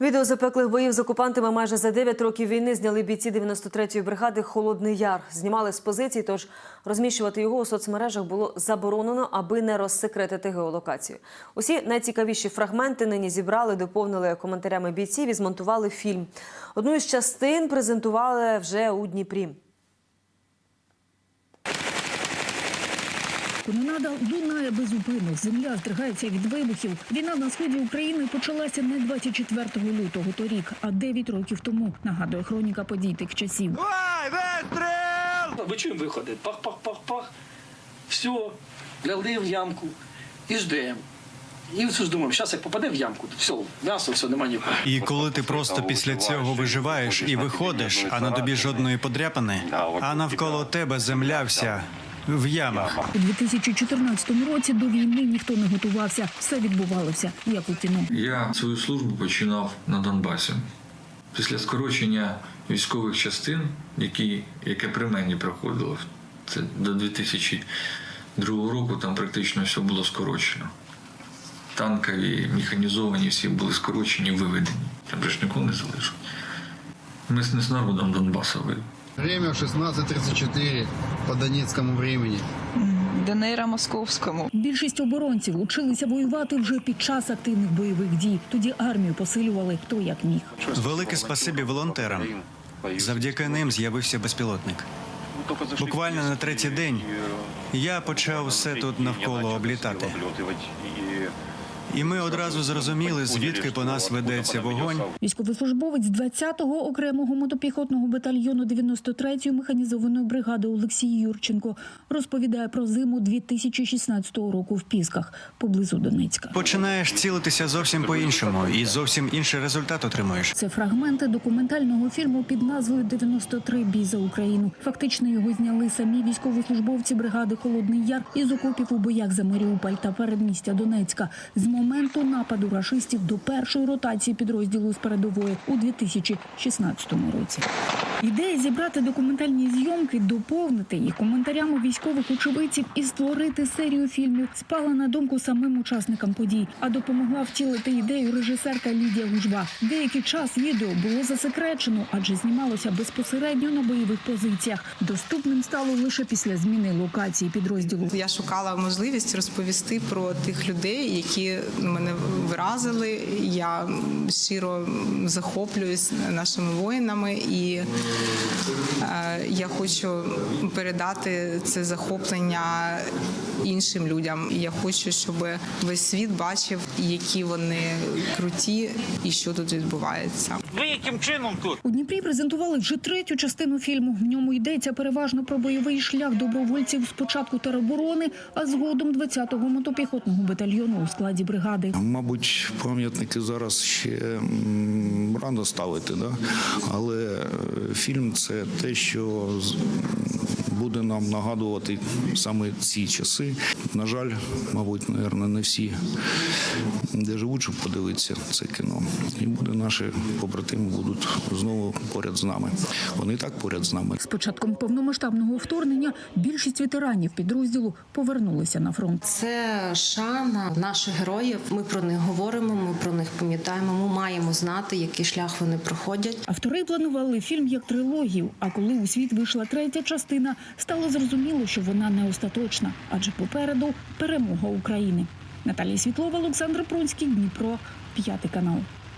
Відео запеклих боїв з окупантами майже за 9 років війни зняли бійці 93-ї бригади Холодний Яр. Знімали з позицій, тож розміщувати його у соцмережах було заборонено, аби не розсекретити геолокацію. Усі найцікавіші фрагменти нині зібрали, доповнили коментарями бійців і змонтували фільм. Одну із частин презентували вже у Дніпрі. Канонада лунає безупинно. Земля здригається від вибухів. Війна на сході України почалася не 24 лютого торік, а 9 років тому. Нагадує хроніка подій тих часів. Давай, вистріл! Ви чуємо виходи? Пах-пах-пах-пах. Все, лягли в ямку і ждемо. І все ж думаємо, зараз як попаде в ямку, все, м'ясо, все, немає нікого. І коли ти просто після цього виживаєш і виходиш, а на тобі жодної подряпини, а навколо тебе земля вся в ямах. У 2014 році до війни ніхто не готувався. Все відбувалося як у кіно. Я свою службу починав на Донбасі. Після скорочення військових частин, які, яке при мені проходило, це до 2002 року там практично все було скорочено. Танкові, механізовані всі були скорочені, виведені. Там ж нікого не залишилось. Ми з- не з народом Донбасу. Время 16.34 по донецкому времени. ДНР Московському. Більшість оборонців училися воювати вже під час активних бойових дій. Тоді армію посилювали хто як міг. Велике спасибі волонтерам. Завдяки ним з'явився безпілотник. Буквально на третій день я почав все тут навколо облітати. І ми одразу зрозуміли, звідки по нас ведеться вогонь. Військовослужбовець 20-го окремого мотопіхотного батальйону 93-ї механізованої бригади Олексій Юрченко розповідає про зиму 2016 року в Пісках поблизу Донецька. Починаєш цілитися зовсім по-іншому, і зовсім інший результат отримуєш. Це фрагменти документального фільму під назвою «93 бій за Україну. Фактично його зняли самі військовослужбовці бригади Холодний Яр із окопів у боях за Маріуполь та передмістя Донецька з моменту нападу рашистів до першої ротації підрозділу з передової у 2016 році. Ідея зібрати документальні зйомки, доповнити їх коментарями військових очевидців і створити серію фільмів спала на думку самим учасникам подій, а допомогла втілити ідею режисерка Лідія Гужва. Деякий час відео було засекречено, адже знімалося безпосередньо на бойових позиціях. Доступним стало лише після зміни локації підрозділу. Я шукала можливість розповісти про тих людей, які мене вразили. Я щиро захоплююсь нашими воїнами, і я хочу передати це захоплення іншим людям. Я хочу, щоб весь світ бачив, які вони круті і що тут відбувається. Ви яким чином тут? У Дніпрі презентували вже третю частину фільму. В ньому йдеться переважно про бойовий шлях добровольців спочатку тероборони, а згодом 20-го мотопіхотного батальйону у складі бригади. Мабуть, пам'ятники зараз ще рано ставити, да? але е, фільм це те, що буде нам нагадувати саме ці часи. На жаль, мабуть, наверное, не всі, де живуть, щоб подивитися це кіно. І буде наші побратими будуть знову поряд з нами. Вони так поряд з нами. З початком повномасштабного вторгнення більшість ветеранів підрозділу повернулися на фронт. Це шана наших героїв. Ми про них говоримо, ми про них пам'ятаємо. Ми маємо знати, який шлях вони проходять. Автори планували фільм як трилогію. А коли у світ вийшла третя частина, стало зрозуміло, що вона не остаточна, адже попереду перемога України. Наталія Світлова, Олександр Прунський, Дніпро, п'ятий канал.